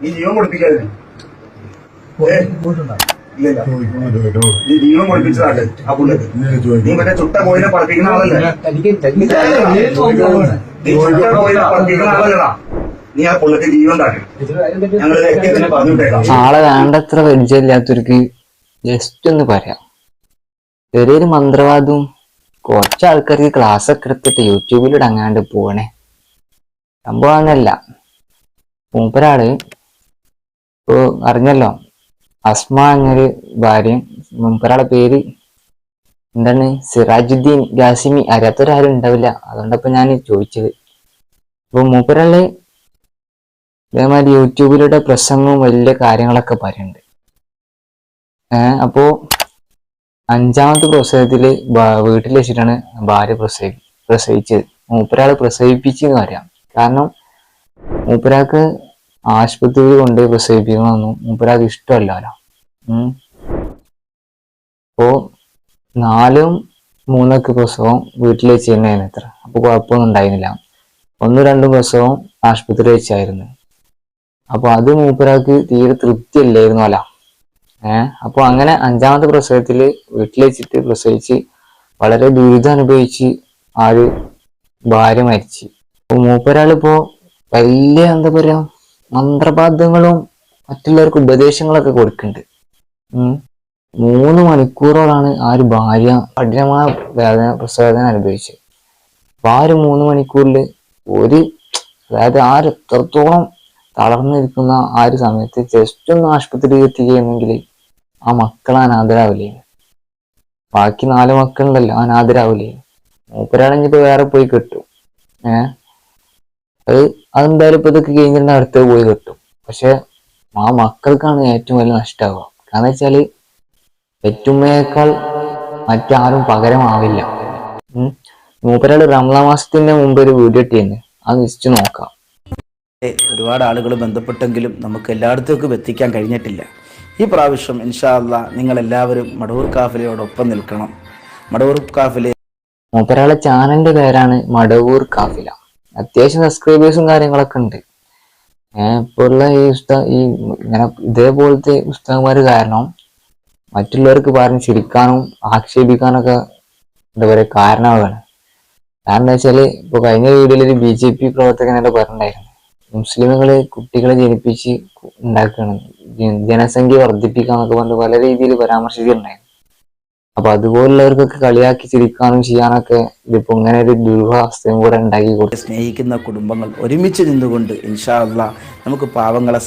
നീ ജീവൻ കൊടുപ്പിക്കാതെ നീ ജീവൻ കൊടുപ്പിച്ചതാണ് ആ പുള്ളിക്ക്. നീ മറ്റേ ചുട്ട കോയിനെ പറപ്പിക്കുന്ന ആളല്ലേ? നീ ചുട്ട കോയിനെ പറപ്പിക്കുന്ന ആളല്ലടാ. നീ ആ പുള്ളിക്ക് ജീവൻ താട്ടി ഞങ്ങൾ തന്നെ ആളെ വേണ്ടത്ര പരിചയമില്ലാത്തവർക്ക് ജസ്റ്റ് ഒന്ന് പറയാം. ചെറിയൊരു മന്ത്രവാദവും കുറച്ച് ആൾക്കാർക്ക് ക്ലാസ് ഒക്കെ എടുത്തിട്ട് യൂട്യൂബിൽ ഇടങ്ങാണ്ട് പോണേ സംഭവം അങ്ങനല്ല. മൂപ്പരാൾ ഇപ്പൊ അറിഞ്ഞല്ലോ. അസ്മ എന്നൊരു ഭാര്യ മുമ്പൊരാളെ പേര് എന്താണ്? സിറാജുദ്ദീൻ ഗാസിമി അറിയാത്തൊരാരും ഉണ്ടാവില്ല. അതുകൊണ്ടപ്പോ ഞാൻ ചോദിച്ചത്. അപ്പൊ മൂപ്പരാൾ ഇതേമാതിരി യൂട്യൂബിലൂടെ പ്രസംഗവും വലിയ കാര്യങ്ങളൊക്കെ പറയുന്നുണ്ട് ഏഹ് അപ്പോ അഞ്ചാമത്തെ പ്രസവത്തിൽ വീട്ടിൽ വെച്ചിട്ടാണ് ഭാര്യ പ്രസവി പ്രസവിച്ചത്. മൂപ്പരാൾ പ്രസവിപ്പിച്ചെന്ന് പറയാം. കാരണം മൂപ്പരാൾക്ക് ആശുപത്രിയിൽ കൊണ്ട് പ്രസവിപ്പിക്കണമെന്നും മൂപ്പരാൾക്ക് ഇഷ്ടമല്ലല്ലോ ഉം. അപ്പോ നാലും മൂന്നൊക്കെ പ്രസവം വീട്ടിൽ വെച്ച് തന്നെയായിരുന്നു ഇത്ര. അപ്പൊ കുഴപ്പമൊന്നും ഉണ്ടായിരുന്നില്ല. ഒന്നും രണ്ടും പ്രസവം ആശുപത്രി വെച്ചായിരുന്നു. അപ്പൊ അത് മൂപ്പരാൾക്ക് തീരെ തൃപ്തി അല്ലായിരുന്നു അല്ല. ഏഹ് അപ്പൊ അങ്ങനെ അഞ്ചാമത്തെ പ്രസവത്തിൽ വീട്ടിൽ വെച്ചിട്ട് പ്രസവിച്ച് വളരെ ദുരിതം അനുഭവിച്ച് ആ ഒരു ഭാര്യ മരിച്ചു. അപ്പൊ മൂപ്പരാളിപ്പോ വലിയ എന്താ പറയാ മന്ത്രപാദങ്ങളും മറ്റുള്ളവർക്ക് ഉപദേശങ്ങളൊക്കെ കൊടുക്കുന്നുണ്ട്. മൂന്ന് മണിക്കൂറോളാണ് ആ ഒരു ഭാര്യ കഠിനമായ വേദന പ്രസവേദന അനുഭവിച്ചത്. അപ്പൊ ആ ഒരു മൂന്ന് മണിക്കൂറിൽ ഒരു അതായത് ആ ഒരു എത്രത്തോളം തളർന്നിരിക്കുന്ന ആ ഒരു സമയത്ത് ജസ്റ്റ് ഒന്ന് ആശുപത്രിയിൽ എത്തിക്കുകയാണെങ്കിൽ ആ മക്കൾ അനാഥരാവില്ലേ ബാക്കി നാല് മക്കളുണ്ടല്ലോ അനാഥരാവില്ലേ മൂപ്പരാണെങ്കിൽ വേറെ പോയി കിട്ടും. ഏഹ്? അത് അതെന്തായാലും ഇപ്പൊ ഇതൊക്കെ കഴിഞ്ഞിട്ട് അടുത്ത് പോയി കിട്ടും. പക്ഷെ ആ മക്കൾക്കാണ് ഏറ്റവും വലിയ നഷ്ടമാവുക കാരണം വെച്ചാൽ പെറ്റുമ്മയേക്കാൾ മറ്റാരും പകരമാവില്ല. മൂപ്പരാൾ റംലാ മാസത്തിന്റെ മുമ്പ് ഒരു വീഡിയോ ഇട്ടിരുന്നു. അത് നിശ്ചിച്ച് നോക്കാം. ഒരുപാട് ആളുകൾ ബന്ധപ്പെട്ടെങ്കിലും നമുക്ക് എല്ലായിടത്തേക്കും എത്തിക്കാൻ കഴിഞ്ഞിട്ടില്ല. ഈ പ്രാവശ്യം ഇൻഷാല്ല നിങ്ങൾ എല്ലാവരും മടവൂർ കാഫിലയോടൊപ്പം നിൽക്കണം. മടവൂർ കാഫിലെ മൂപ്പരാളെ ചാനലിന്റെ പേരാണ് മടവൂർ കാഫില. അത്യാവശ്യം സബ്സ്ക്രൈബേഴ്സും കാര്യങ്ങളൊക്കെ ഉണ്ട്. ഏഹ് ഇപ്പൊ ഉള്ള ഈ ഉസ്താ ഈ ഇങ്ങനെ ഇതേപോലത്തെ പുസ്തകന്മാർ കാരണം മറ്റുള്ളവർക്ക് പറഞ്ഞ് ചിരിക്കാനും ആക്ഷേപിക്കാനൊക്കെ എന്താ പറയുക കാരണമാകാണ് കാരണം എന്താ വെച്ചാൽ ഇപ്പൊ കഴിഞ്ഞ വീഡിയോയിൽ ഒരു ബി ജെ പി പ്രവർത്തകനായിട്ട് പറഞ്ഞിട്ടുണ്ടായിരുന്നു. മുസ്ലിമുകളെ കുട്ടികളെ ജനിപ്പിച്ച് ഉണ്ടാക്കുകയാണ് ജന- ജനസംഖ്യ വർദ്ധിപ്പിക്കാന്നൊക്കെ പറഞ്ഞ് പല രീതിയിൽ പരാമർശിച്ചിട്ടുണ്ടായിരുന്നു. അപ്പൊ അതുപോലുള്ളവർക്കൊക്കെ കളിയാക്കി ചിരിക്കാനും ചെയ്യാനൊക്കെ ഇതിപ്പോ ഇങ്ങനെ ഒരു ദുരിതാവസ്ഥയും കൂടെ ഉണ്ടാക്കി കൊടുത്തു. സ്നേഹിക്കുന്ന കുടുംബങ്ങൾ ഒരുമിച്ച് നിന്നുകൊണ്ട് ഇൻഷാ അള്ളാ നമുക്ക് പാവങ്ങളെ